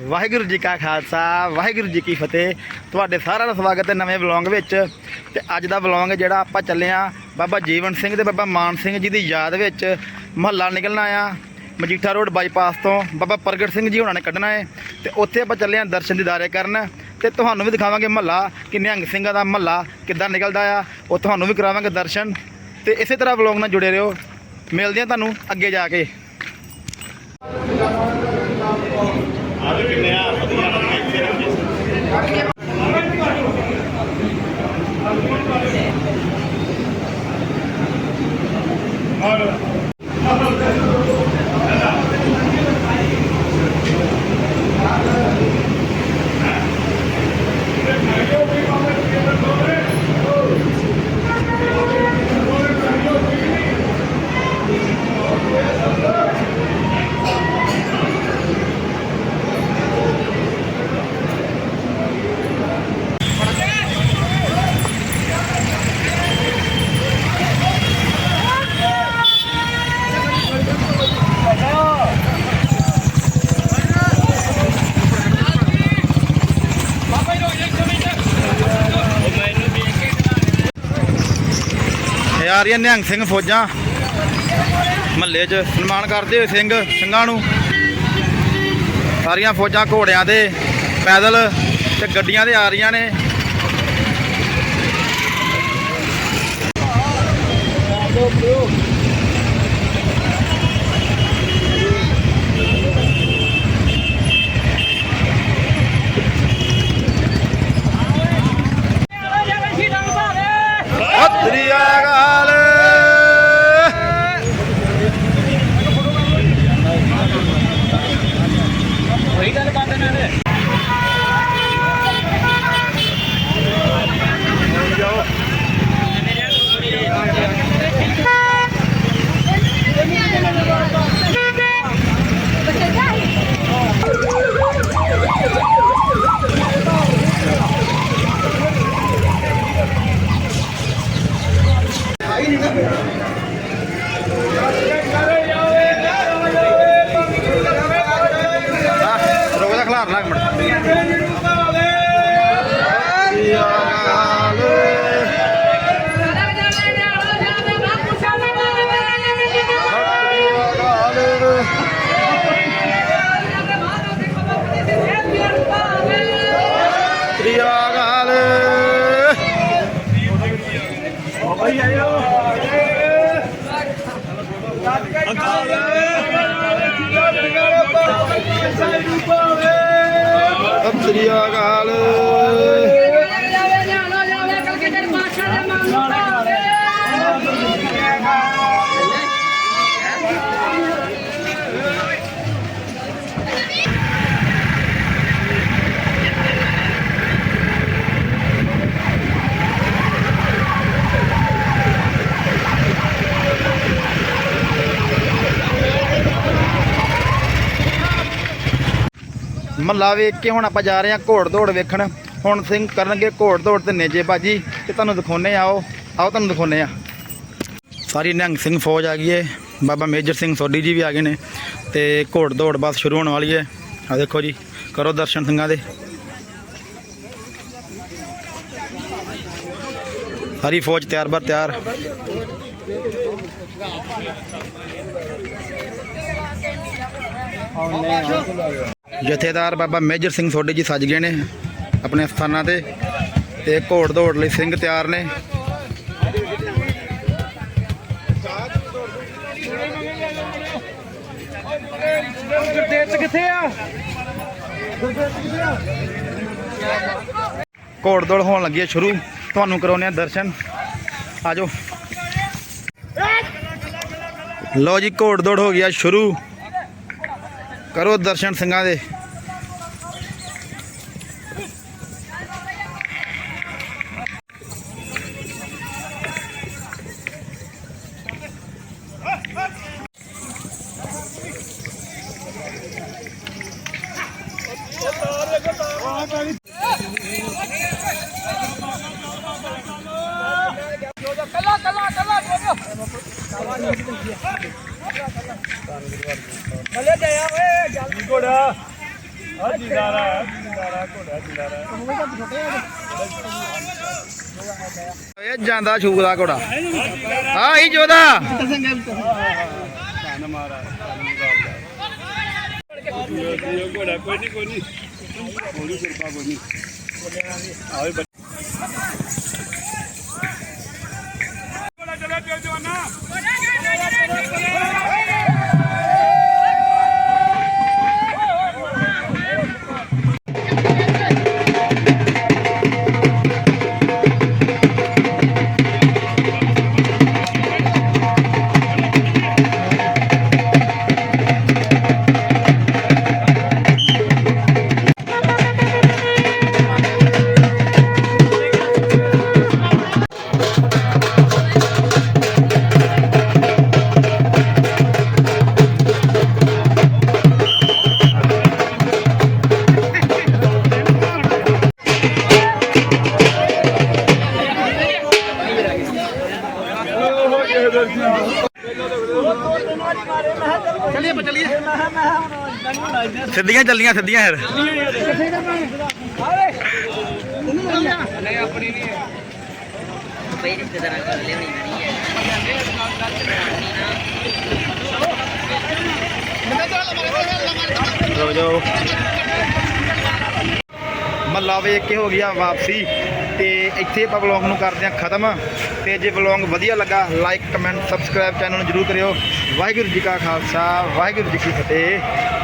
ਵਾਹਿਗੁਰੂ ਜੀ ਕਾ ਖਾਲਸਾ, ਵਾਹਿਗੁਰੂ ਜੀ ਕੀ ਫਤਿਹ। ਤੁਹਾਡੇ ਸਾਰਿਆਂ ਦਾ ਸਵਾਗਤ ਹੈ ਨਵੇਂ ਵਲੌਗ ਵਿੱਚ। ਤੇ ਅੱਜ ਦਾ ਵਲੌਗ ਜਿਹੜਾ ਆਪਾਂ ਚੱਲੇ ਆ ਬਾਬਾ ਜੀਵਨ ਸਿੰਘ ਤੇ ਬਾਬਾ ਮਾਨ ਸਿੰਘ ਜੀ ਦੀ ਯਾਦ ਵਿੱਚ। ਮਹੱਲਾ ਨਿਕਲਣਾ ਆ ਮਜੀਠਾ ਰੋਡ ਬਾਈਪਾਸ ਤੋਂ। ਬਾਬਾ ਪ੍ਰਗਟ ਸਿੰਘ ਜੀ ਹੋਣਾ ਨੇ ਕੱਢਣਾ ਹੈ ਤੇ ਉੱਥੇ ਆਪਾਂ ਚੱਲੇ ਆ ਦਰਸ਼ਨ ਦੀਦਾਰੇ ਕਰਨ। ਤੇ ਤੁਹਾਨੂੰ ਵੀ ਦਿਖਾਵਾਂਗੇ ਮਹੱਲਾ ਕਿ ਨਿਹੰਗ ਸਿੰਘਾਂ ਦਾ ਮਹੱਲਾ ਕਿੱਦਾਂ ਨਿਕਲਦਾ ਆ। ਉਹ ਤੁਹਾਨੂੰ ਵੀ ਕਰਾਵਾਂਗੇ ਦਰਸ਼ਨ। ਤੇ ਇਸੇ ਤਰ੍ਹਾਂ ਵਲੌਗ ਨਾਲ ਜੁੜੇ ਰਹੋ। ਮਿਲਦੇ ਆ ਤੁਹਾਨੂੰ ਅੱਗੇ ਜਾ ਕੇ। और ਆ ਰਹੀਆਂ ਨਿਹੰਗ ਸਿੰਘ ਫੌਜਾਂ। ਮਹੱਲੇ 'ਚ ਸਨਮਾਨ ਕਰਦੇ ਹੋਏ ਸਿੰਘ, ਸਿੰਘਾਂ ਨੂੰ। ਸਾਰੀਆਂ ਫੌਜਾਂ ਘੋੜਿਆਂ ਦੇ ਪੈਦਲ ਤੇ ਗੱਡੀਆਂ ਦੇ ਆ ਰਹੀਆਂ ਨੇ। ਸਤਿ ਅਕਾਲ ਆਹ, ਰੁਕ ਜਾ ਖਲਾਰ ਲੱਗ ਮੜ ਸ੍ਰੀ ਅਕਾਲ ਸਤਿ ਸ੍ਰੀ ਅਕਾਲ। ਮੱਲਾ ਵੇਖ ਕੇ ਹੁਣ ਆਪਾਂ ਜਾ ਰਹੇ ਹਾਂ ਘੋੜ ਦੌੜ ਵੇਖਣ। ਹੁਣ ਸਿੰਘ ਕਰਨਗੇ ਘੋੜ ਦੌੜ ਤੇ ਨੇਜੇ ਬਾਜੀ। ਤੇ ਤੁਹਾਨੂੰ ਦਿਖਾਉਨੇ ਆਓ ਆਓ ਤੁਹਾਨੂੰ ਦਿਖਾਉਨੇ ਆ ਸਾਰੀ ਨਿਹੰਗ ਸਿੰਘ ਫੌਜ ਆ ਗਈ ਏ। ਬਾਬਾ ਮੇਜਰ ਸਿੰਘ ਸੋਢੀ ਜੀ ਵੀ ਆ ਗਏ ਨੇ। ਤੇ ਘੋੜ ਦੌੜ ਬਸ ਸ਼ੁਰੂ ਹੋਣ ਵਾਲੀ ਏ। ਆ ਦੇਖੋ ਜੀ, ਕਰੋ ਦਰਸ਼ਨ ਸਿੰਘਾਂ ਦੇ। ਸਾਰੀ ਫੌਜ ਤਿਆਰ ਬਰ ਤਿਆਰ। ਜਥੇਦਾਰ ਬਾਬਾ ਮੇਜਰ ਸਿੰਘ ਸੋਢੀ ਜੀ ਸੱਜ ਗਏ ਨੇ ਆਪਣੇ ਸਥਾਨਾਂ ਤੇ ਤੇ ਘੋੜ ਦੌੜ ਲਈ ਸਿੰਘ ਤਿਆਰ ਨੇ। ਘੋੜ ਦੌੜ ਹੋਣ ਲੱਗੀ ਹੈ ਸ਼ੁਰੂ। ਤੁਹਾਨੂੰ ਕਰਾਉਂਦੇ ਆ ਦਰਸ਼ਨ। ਆਜੋ। ਲਓ ਜੀ, ਘੋੜ ਦੌੜ ਹੋ ਗਿਆ ਸ਼ੁਰੂ। ਕਰੋ ਦਰਸ਼ਨ ਸਿੰਘਾਂ ਦੇ। ਕੱਲਾ ਕੱਲਾ ਕੱਲਾ ਕੱਲੇ ਜਾਇਆ ਓਏ ਜਲਦੀ ਕੋੜਾ ਇਹ ਜਾਂਦਾ ਛੂਕਦਾ ਘੋੜਾ। ਹਾਂ ਹੀ ਜੋਦਾ ਘੋੜਾ ਕੋਈ ਨਹੀਂ ਕੋਈ ਨਹੀਂ ਕੋਈ ਕਿਰਪਾ ਕੋਈ ਨਹੀਂ ਆਵੇ ਸਿੱਧੀਆਂ ਚੱਲੀਆਂ, ਸਿੱਧੀਆਂ ਫਿਰ। ਬਈ ਰਿਸ਼ਤੇਦਾਰਾਂ ਕੋਲ ਲਿਆਉਣੀ ਪੈਣੀ ਹੈ ਰੋ ਜਾਓ। ਮੱਲਾ ਵੇਖ ਕੇ ਹੋ ਗਿਆ ਵਾਪਸੀ ਤੇ ਇੱਥੇ ਆਪਾਂ ਵਲੌਗ ਨੂੰ ਕਰਦੇ ਹਾਂ ਖਤਮ। ਤੇ ਜੇ ਵਲੌਗ ਵਧੀਆ ਲੱਗਾ ਲਾਈਕ ਕਮੈਂਟ ਸਬਸਕ੍ਰਾਈਬ ਚੈਨਲ ਨੂੰ ਜਰੂਰ ਕਰਿਓ। ਵਾਹਿਗੁਰੂ ਜੀ ਕਾ ਖਾਲਸਾ, ਵਾਹਿਗੁਰੂ ਜੀ ਕੀ ਫਤਿਹ।